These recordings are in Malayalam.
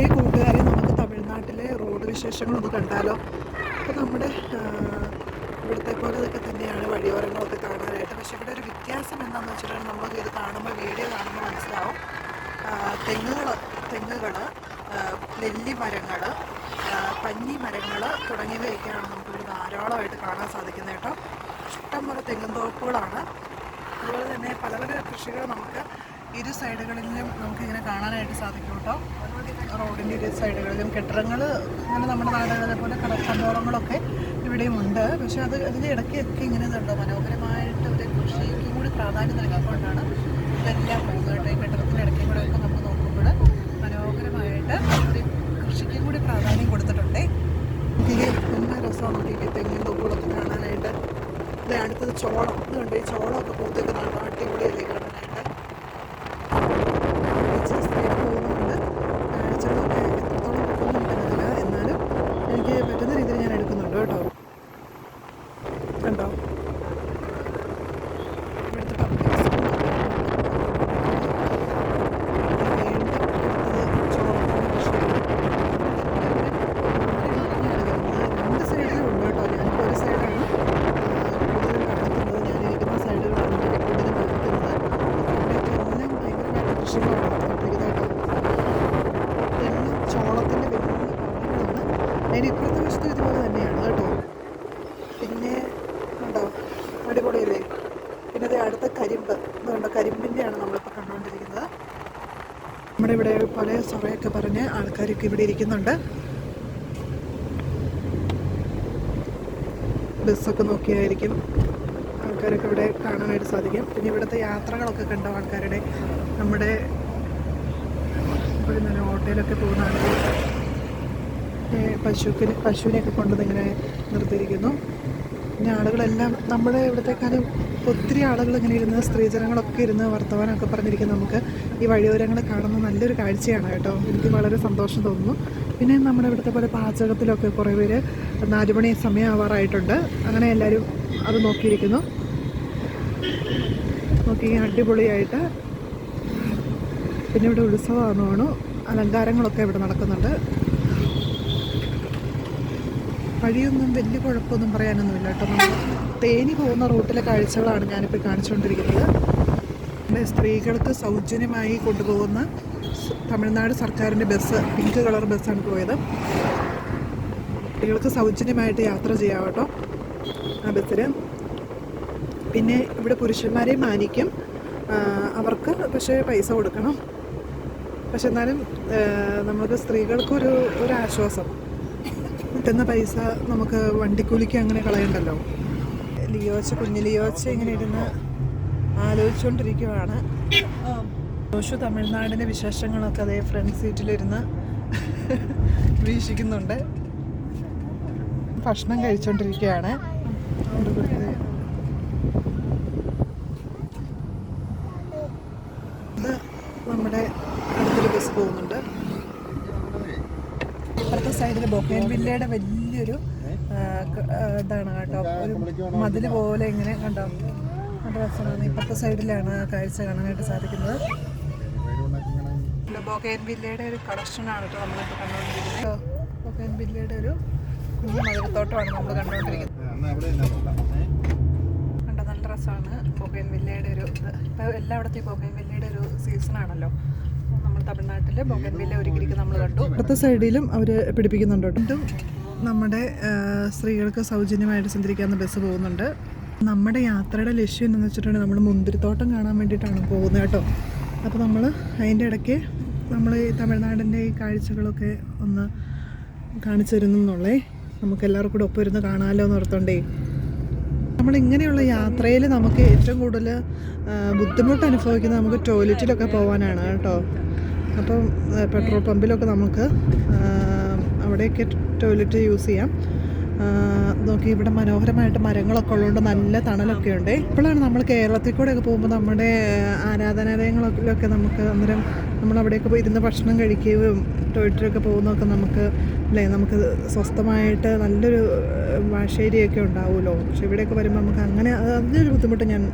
ഈ കൂട്ടുകാരെ നമുക്ക് തമിഴ്നാട്ടിലെ റോഡ് വിശേഷങ്ങളൊന്ന് കണ്ടാലോ? അപ്പോൾ നമ്മുടെ ഇവിടുത്തെ പോലെ ഇതൊക്കെ തന്നെയാണ് വഴിയോരങ്ങളൊക്കെ കാണാനായിട്ട്. പക്ഷേ ഇവിടെ ഒരു വ്യത്യാസം എന്താണെന്ന് വെച്ചിട്ടുണ്ടെങ്കിൽ നമുക്ക് ഇത് കാണുമ്പോൾ വീഡിയോ കാണുമ്പോൾ മനസ്സിലാവും. തെങ്ങുകൾ തെങ്ങുകൾ നെല്ലി മരങ്ങൾ പഞ്ഞി മരങ്ങൾ തുടങ്ങിയവയൊക്കെയാണ് നമുക്കിവിടെ ധാരാളമായിട്ട് കാണാൻ സാധിക്കുന്നത് കേട്ടോ. ഇഷ്ടംപോലെ തെങ്ങും തോപ്പുകളാണ്. അതുപോലെ തന്നെ പല പല കൃഷികൾ നമുക്ക് ഇരു സൈഡുകളിലും നമുക്കിങ്ങനെ കാണാനായിട്ട് സാധിക്കും കേട്ടോ റോഡിന്റെ ഇരു സൈഡുകളിലും കെട്ടിടങ്ങൾ ഇങ്ങനെ നമ്മുടെ നാടുകളെ പോലെ കടക്കമ്പോളങ്ങളൊക്കെ ഇവിടെയും ഉണ്ട്. പക്ഷെ അത് അതിന്റെ ഇടയ്ക്കൊക്കെ ഇങ്ങനെ ഇതുണ്ടോ? മനോഹരമായിട്ട് ഒരു കൃഷിക്ക് കൂടി പ്രാധാന്യം നൽകിക്കൊണ്ടാണ് ഇതെല്ലാം പോകുന്നത്. ഈ കെട്ടിടത്തിന്റെ ഇടയ്ക്കും കൂടെ ഒക്കെ നമ്മൾ നോക്കുമ്പോൾ മനോഹരമായിട്ട് ഒരു കൃഷിക്കും കൂടി പ്രാധാന്യം കൊടുത്തിട്ടുണ്ട്. ഇതിൽ നല്ല രസമാണ് ഈ തെങ്ങിൻ തൊപ്പുകളൊക്കെ കാണാനായിട്ട്. അടുത്തത് ചോളം. ഇതുണ്ട്. ഈ ചോളമൊക്കെ പൂത്തേക്കുന്നതാണ് അടിപൊളിയല്ലേ കാണാനായിട്ട് ടീച്ചേഴ്സ് ആയിട്ട് പോകുന്നുണ്ട് കാഴ്ചകളൊക്കെ എത്രത്തോളം കിട്ടുന്നു എനിക്കറിയില്ല എന്നാലും എനിക്ക് പറ്റുന്ന രീതിയിൽ ഞാൻ എടുക്കുന്നുണ്ട് കേട്ടോ കണ്ടോ ഇവിടുത്തെ പബ്ലിക് സ്കൂൾ വീണ്ടും അടുത്തത് ചോളത്തിന്റെ കൃഷി രണ്ട് സൈഡിലും ഉണ്ട് കേട്ടോ ഞാനിപ്പോൾ ഒരു സൈഡാണ് കൂടുതൽ നടത്തുന്നത് ഞാനിരിക്കുന്ന സൈഡുകളാണ് ഞാൻ കൂടുതൽ നടത്തുന്നത് ഇവിടെയൊക്കെ എല്ലാം ഭയങ്കരമായിട്ട് കൃഷികളാണ് നടത്തിയിരിക്കുന്നത് കേട്ടോ ഇതെല്ലാം ചോളത്തിന്റെ വലിയ കമ്പനികളാണ് അതിന് ഇപ്പുറത്തെ വശത്തും ഇതുപോലെ തന്നെയാണ് കേട്ടോ. പിന്നെ ഉണ്ടോ അടിപൊളിയല്ലേ? പിന്നെ അത് അടുത്ത കരിമ്പ്. എന്താ കരിമ്പിന്റെയാണ് നമ്മളിപ്പോൾ കണ്ടുകൊണ്ടിരിക്കുന്നത്. നമ്മുടെ ഇവിടെ പല സൊറയൊക്കെ പറഞ്ഞ് ആൾക്കാരൊക്കെ ഇവിടെ ഇരിക്കുന്നുണ്ട്. ബസ്സൊക്കെ നോക്കിയായിരിക്കും ആൾക്കാരൊക്കെ ഇവിടെ കാണാനായിട്ട് സാധിക്കും. പിന്നെ ഇവിടുത്തെ യാത്രകളൊക്കെ കണ്ട ആൾക്കാരുടെ? നമ്മുടെ ഇപ്പോഴും നിന്ന് ഓട്ടോയിലൊക്കെ പോകുന്ന ഏ, പശുക്കിന് പശുവിനെയൊക്കെ കൊണ്ടുവന്ന് ഇങ്ങനെ നിർത്തിയിരിക്കുന്നു. പിന്നെ ആളുകളെല്ലാം നമ്മുടെ ഇവിടത്തെക്കാളും ഒത്തിരി ആളുകൾ ഇങ്ങനെ ഇരുന്ന് സ്ത്രീജനങ്ങളൊക്കെ ഇരുന്ന് വർത്തമാനമൊക്കെ പറഞ്ഞിരിക്കുന്ന നമുക്ക്. ഈ വഴിയോരങ്ങൾ കാണുന്ന നല്ലൊരു കാഴ്ചയാണ് കേട്ടോ. എനിക്ക് വളരെ സന്തോഷം തോന്നുന്നു. പിന്നെ നമ്മുടെ ഇവിടുത്തെ പോലെ പാചകത്തിലൊക്കെ കുറേ പേര് നാലുമണി സമയമാവാറായിട്ടുണ്ട്. അങ്ങനെ എല്ലാവരും അത് നോക്കിയിരിക്കുന്നു. നോക്കി അടിപൊളിയായിട്ട്. പിന്നെ ഇവിടെ ഉത്സവമാണോ അലങ്കാരങ്ങളൊക്കെ ഇവിടെ നടക്കുന്നുണ്ട്. വഴിയൊന്നും വലിയ കുഴപ്പമൊന്നും പറയാനൊന്നുമില്ല കേട്ടോ. നമ്മൾ തേനി പോകുന്ന റൂട്ടിലെ കാഴ്ചകളാണ് ഞാനിപ്പോൾ കാണിച്ചുകൊണ്ടിരിക്കുന്നത്. നമ്മുടെ സ്ത്രീകൾക്ക് സൗജന്യമായി കൊണ്ടുപോകുന്ന തമിഴ്നാട് സർക്കാരിന്റെ ബസ് പിങ്ക് കളർ ബസ്സാണ് പോയത്. സ്ത്രീകൾക്ക് സൗജന്യമായിട്ട് യാത്ര ചെയ്യാം കേട്ടോ ആ ബസ്സിൽ പിന്നെ ഇവിടെ പുരുഷന്മാരെ മാനിക്കും. അവർക്ക് പക്ഷേ പൈസ കൊടുക്കണം. പക്ഷെ എന്നാലും നമുക്ക് സ്ത്രീകൾക്കൊരു ഒരു ആശ്വാസം. കിട്ടുന്ന പൈസ നമുക്ക് വണ്ടിക്കൂലിക്ക് അങ്ങനെ കളയണ്ടല്ലോ? ലിയോച്ച കുഞ്ഞു ലിയോച്ച ഇങ്ങനെ ഇരുന്ന് ആലോചിച്ചുകൊണ്ടിരിക്കുവാണ് ജോഷു തമിഴ്നാടിന്റെ വിശേഷങ്ങളൊക്കെ അതേ ഫ്രണ്ട് സീറ്റിലിരുന്ന് വീക്ഷിക്കുന്നുണ്ട്. ഭക്ഷണം കഴിച്ചുകൊണ്ടിരിക്കുകയാണ് ഒരു കുട്ടി. ഇത് നമ്മുടെ അടുത്തൊരു ബസ് പോകുന്നുണ്ട് സൈഡിൽ ബൊക്കേൻ വില്ലയുടെ വലിയൊരു ഇതാണ് കേട്ടോ. ഒരു മതിൽ പോലെ ഇങ്ങനെ കണ്ടോ? നല്ല രസമാണ്. ഇപ്പുറത്തെ സൈഡിലാണ് ആ കാഴ്ച കാണാനായിട്ട് സാധിക്കുന്നത്. ബൊക്കേൻ വില്ലയുടെ ഒരു കളക്ഷനാണ് കേട്ടോ നമ്മളിപ്പോൾ കണ്ടുകൊണ്ടിരിക്കുന്നത്. ബൊക്കേൻ വില്ലയുടെ ഒരു കുഞ്ഞു മധുരത്തോട്ടമാണ് നമ്മൾ കണ്ടുകൊണ്ടിരിക്കുന്നത്. കണ്ടോ നല്ല രസമാണ് ബൊക്കേൻ വില്ലയുടെ ഒരു ഇപ്പൊ ഇപ്പോൾ എല്ലായിടത്തും ബൊക്കേൻ വില്ലയുടെ ഒരു സീസണാണല്ലോ. തമിഴ്നാട്ടിൽ ബൊക്കേൻ വില്ല ഒരുക്കിയിരിക്കുന്നത് നമ്മൾ കണ്ടു. അടുത്ത സൈഡിലും അവർ പിടിപ്പിക്കുന്നുണ്ട് കേട്ടോ. നമ്മുടെ സ്ത്രീകൾക്ക് സൗജന്യമായിട്ട് സഞ്ചരിക്കാവുന്ന ബസ് പോകുന്നുണ്ട്. നമ്മുടെ യാത്രയുടെ ലക്ഷ്യം എന്ന് വെച്ചിട്ടുണ്ടെങ്കിൽ നമ്മൾ മുന്തിരിത്തോട്ടം കാണാൻ വേണ്ടിയിട്ടാണ് പോകുന്നത് കേട്ടോ. അപ്പോൾ നമ്മൾ അതിന്റെ ഇടയ്ക്ക് നമ്മൾ ഈ തമിഴ്നാടിന്റെ ഈ കാഴ്ചകളൊക്കെ ഒന്ന് കാണിച്ചു തരുന്നുള്ളേ നമുക്ക് എല്ലാവർക്കും കൂടെ ഒപ്പം ഇരുന്ന് കാണാമല്ലോ എന്ന് ഓർത്തോണ്ടേ. നമ്മൾ ഇങ്ങനെയുള്ള യാത്രയിൽ നമുക്ക് ഏറ്റവും കൂടുതൽ ബുദ്ധിമുട്ട് അനുഭവിക്കുന്നത് നമുക്ക് ടോയ്ലറ്റിലൊക്കെ പോകാനാണ് കേട്ടോ. അപ്പം പെട്രോൾ പമ്പിലൊക്കെ നമുക്ക് അവിടെയൊക്കെ ടോയ്ലറ്റ് യൂസ് ചെയ്യാം. നോക്കി ഇവിടെ മനോഹരമായിട്ട് മരങ്ങളൊക്കെ ഉള്ളതുകൊണ്ട് നല്ല തണലൊക്കെ ഉണ്ട്. ഇപ്പോഴാണ് നമ്മൾ കേരളത്തിൽ കൂടെയൊക്കെ പോകുമ്പോൾ നമ്മുടെ ആരാധനാലയങ്ങളിലൊക്കെ നമുക്ക് അന്നേരം നമ്മൾ അവിടെയൊക്കെ പോയി ഇരുന്ന് ഭക്ഷണം കഴിക്കുകയും ടോയ്ലറ്റിലൊക്കെ പോകുന്നതൊക്കെ നമുക്ക് അല്ലേ നമുക്ക് സ്വസ്ഥമായിട്ട് നല്ലൊരു വാശേരിയൊക്കെ ഉണ്ടാവുമല്ലോ. പക്ഷെ ഇവിടെയൊക്കെ വരുമ്പോൾ നമുക്ക് അങ്ങനെ അതൊരു ബുദ്ധിമുട്ട് ഞാൻ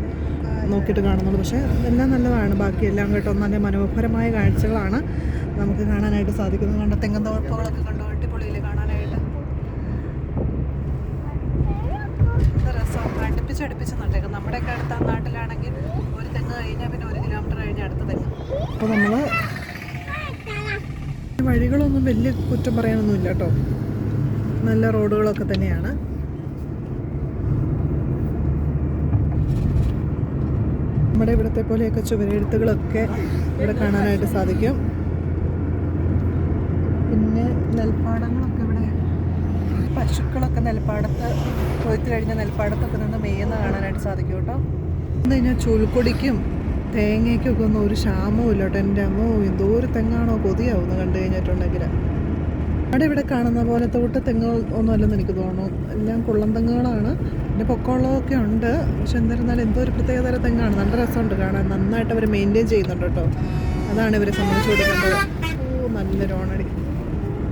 നോക്കിയിട്ട് കാണുന്നുള്ളൂ. പക്ഷേ എല്ലാം നല്ലതാണ്. ബാക്കി എല്ലാം കേട്ടോ നല്ല മനോഹരമായ കാഴ്ചകളാണ് നമുക്ക് കാണാനായിട്ട് സാധിക്കുന്നത്. കണ്ട തെങ്ങൻ തോപ്പുകളൊക്കെ കണ്ടു. അടിപൊളിയിൽ കാണാനായിട്ട്? എന്ത് രസം അടുപ്പിച്ച് അടുപ്പിച്ച് നട്ടേക്കും. നമ്മുടെയൊക്കെ അടുത്ത നാട്ടിലാണെങ്കിൽ ഒരു തെങ്ങ് കഴിഞ്ഞാൽ പിന്നെ ഒരു കിലോമീറ്റർ കഴിഞ്ഞ് അടുത്ത തെങ്ങ്. അപ്പോൾ നമ്മൾ വഴികളൊന്നും വലിയ കുറ്റം പറയാനൊന്നുമില്ല കേട്ടോ. നല്ല റോഡുകളൊക്കെ തന്നെയാണ്. നമ്മുടെ ഇവിടുത്തെ പോലെയൊക്കെ ചുവരെഴുത്തുകളൊക്കെ ഇവിടെ കാണാനായിട്ട് സാധിക്കും. പിന്നെ നെൽപ്പാടങ്ങളൊക്കെ ഇവിടെ പശുക്കളൊക്കെ നെൽപ്പാടത്ത് കൊയ്ത്ത് കഴിഞ്ഞ നെൽപ്പാടത്തൊക്കെ നിന്ന് മെയ്യുന്ന കാണാനായിട്ട് സാധിക്കും കേട്ടോ. എന്ന് കഴിഞ്ഞാൽ ചുൽക്കൊടിക്കും തേങ്ങയ്ക്കൊക്കെ ഒന്നും ഒരു ക്ഷാമവും ഇല്ല കേട്ടോ. എന്റെ അമ്മോ എന്തോ ഒരു തെങ്ങാണോ കൊതിയാവുന്നു കണ്ടു കഴിഞ്ഞിട്ടുണ്ടെങ്കിൽ. അവിടെ ഇവിടെ കാണുന്ന പോലെ തൊട്ട് തെങ്ങുകൾ ഒന്നുമല്ലെന്ന് എനിക്ക് തോന്നുന്നു. എല്ലാം കുള്ളം തെങ്ങുകളാണ്. പിന്നെ പൊക്കമുള്ളതൊക്കെ ഉണ്ട്. പക്ഷെ എന്നിരുന്നാലും എന്തോ ഒരു പ്രത്യേക തരം തെങ്ങാണ്. നല്ല രസമുണ്ട് കാണാൻ. നന്നായിട്ട് അവർ മെയിന്റെയിൻ ചെയ്യുന്നുണ്ട് കേട്ടോ. അതാണ് ഇവരെ സംബന്ധിച്ച് കൊടുക്കേണ്ടത്. ഓ നല്ലൊരു ഓണടി